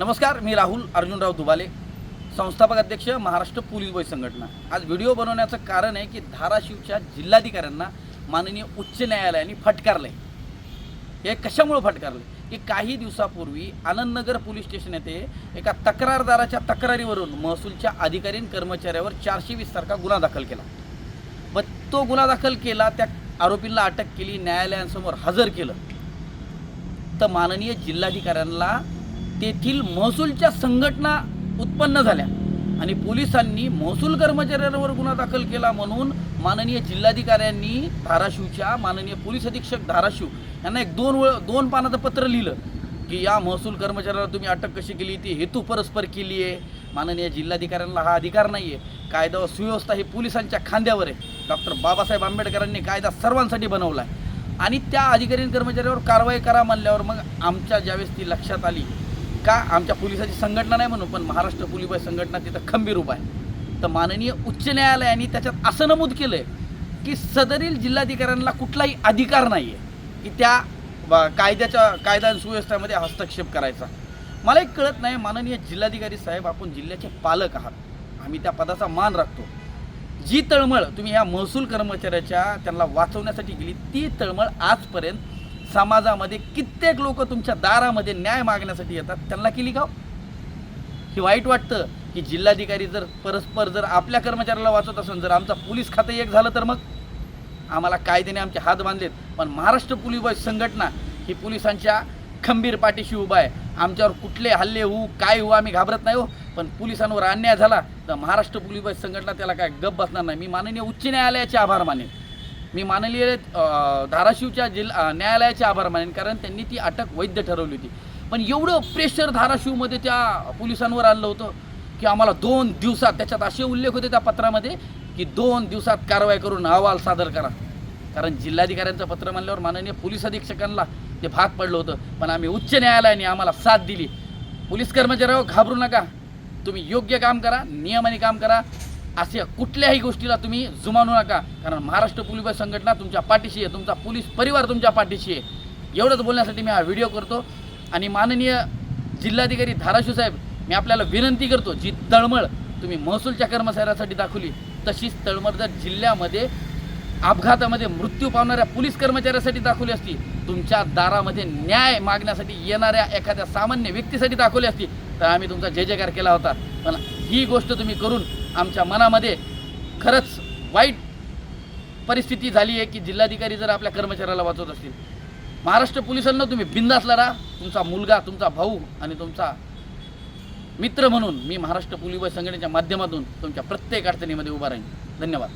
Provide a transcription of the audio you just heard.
नमस्कार मी राहुल अर्जुनराव दुबाले संस्थापक अध्यक्ष महाराष्ट्र पोलीस बळ संघटना. आज व्हिडिओ बनवण्याचं कारण आहे की धाराशिवच्या जिल्हाधिकाऱ्यांना माननीय उच्च न्यायालयाने फटकारले हे कशामुळे फटकारले की काही दिवसापूर्वी आनंदनगर पोलीस स्टेशन येथे एका तक्रारदाराच्या तक्रारीवरून महसूलच्या अधिकारी कर्मचाऱ्यावर चारशे वीस सारखा गुन्हा दाखल केला. व तो गुन्हा दाखल केला त्या आरोपींना अटक केली न्यायालयांसमोर हजर केलं. तर माननीय जिल्हाधिकाऱ्यांना तेथील महसूलच्या संघटना उत्पन्न झाल्या आणि पोलिसांनी महसूल कर्मचाऱ्यांवर गुन्हा दाखल केला म्हणून माननीय जिल्हाधिकाऱ्यांनी धाराशिवच्या माननीय पोलीस अधीक्षक धाराशिव यांना एक दोन वेळ दोन पानाचं पत्र लिहिलं की या महसूल कर्मचाऱ्याला तुम्ही अटक कशी केली? ती हेतू परस्पर केली आहे. माननीय जिल्हाधिकाऱ्यांना हा अधिकार नाही आहे. कायदा व सुव्यवस्था ही पोलिसांच्या खांद्यावर आहे. डॉक्टर बाबासाहेब आंबेडकरांनी कायदा सर्वांसाठी बनवला आहे आणि त्या अधिकारी कर्मचाऱ्यावर कारवाई करा म्हणल्यावर मग आमच्या ज्यावेळेस ती लक्षात आली का आमच्या पोलिसाची संघटना नाही म्हणून पण महाराष्ट्र पोलीस संघटना तिथं खंबीर उभा आहे. तर माननीय उच्च न्यायालयाने त्याच्यात असं नमूद केलं आहे की सदरील जिल्हाधिकाऱ्यांना कुठलाही अधिकार नाही आहे की त्या कायद्याच्या कायदा आणि सुव्यवस्थेमध्ये हस्तक्षेप करायचा. मला एक कळत नाही माननीय जिल्हाधिकारी साहेब आपण जिल्ह्याचे पालक आहात. आम्ही त्या पदाचा मान राखतो. जी तळमळ तुम्ही ह्या महसूल कर्मचाऱ्याच्या त्यांना वाचवण्यासाठी केली ती तळमळ आजपर्यंत समाजामध्ये कित्येक लोक तुमच्या दारामध्ये न्याय मागण्यासाठी येतात. त्यांना केली का हो? हे? वाईट वाटतं की जिल्हाधिकारी जर परस्पर जर आपल्या कर्मचाऱ्याला वाचवत असेल जर आमचा पोलीस खातं एक झालं तर मग? आम्हाला कायद्याने आमचे हात बांधलेत. पण महाराष्ट्र पोलीस बॉय संघटना ही पोलिसांच्या खंबीर पाठीशी उभा आहे. आमच्यावर कुठले हल्ले होऊ काय होऊ आम्ही घाबरत नाही हो. पण पोलिसांवर अन्याय झाला तर महाराष्ट्र पोलीस बॉय संघटना त्याला काय गप बसणार नाही. मी माननीय उच्च न्यायालयाचे आभार मानेन. मी माननीय धाराशिवच्या जिल्हा न्यायालयाचे आभार मानेन कारण त्यांनी ती अटक वैध ठरवली होती. पण एवढं प्रेशर धाराशिवमध्ये त्या पोलिसांवर आलं होतं की आम्हाला दोन दिवसात त्याच्यात असे उल्लेख होते त्या पत्रामध्ये की दोन दिवसात कारवाई करून अहवाल सादर करा. कारण जिल्हाधिकाऱ्यांचं पत्र म्हणल्यावर माननीय पोलीस अधीक्षकांना ते भाग पडलं होतं. पण आम्ही उच्च न्यायालयाने आम्हाला साथ दिली. पोलीस कर्मचाऱ्यावर घाबरू नका. तुम्ही योग्य काम करा नियमाने काम करा. अशा कुठल्याही गोष्टीला तुम्ही जुमानू नका. कारण महाराष्ट्र पोलीस संघटना तुमच्या पाठीशी आहे. तुमचा पोलीस परिवार तुमच्या पाठीशी आहे. एवढंच बोलण्यासाठी मी हा व्हिडिओ करतो. आणि माननीय जिल्हाधिकारी धाराशिव साहेब मी आपल्याला विनंती करतो जी तळमळ तुम्ही महसूलच्या कर्मचाऱ्यासाठी दाखवली तशीच तळमळ जर जिल्ह्यामध्ये अपघातामध्ये मृत्यू पावणाऱ्या पोलीस कर्मचाऱ्यासाठी दाखवली असती तुमच्या दारामध्ये न्याय मागण्यासाठी येणाऱ्या एखाद्या सामान्य व्यक्तीसाठी दाखवली असती तर आम्ही तुमचा जय जयकार केला होता. पण ही गोष्ट तुम्ही करून आमच्या मनामध्ये खरंच वाईट परिस्थिती झाली आहे की जिल्हाधिकारी जर आपल्या कर्मचाऱ्याला वाचवत असतील. महाराष्ट्र पोलिसांना तुम्ही बिंदासला राहा तुमचा मुलगा तुमचा भाऊ आणि तुमचा मित्र म्हणून मी महाराष्ट्र पोलीस संघटनेच्या माध्यमातून तुमच्या प्रत्येक अडचणीमध्ये उभा राहीन. धन्यवाद.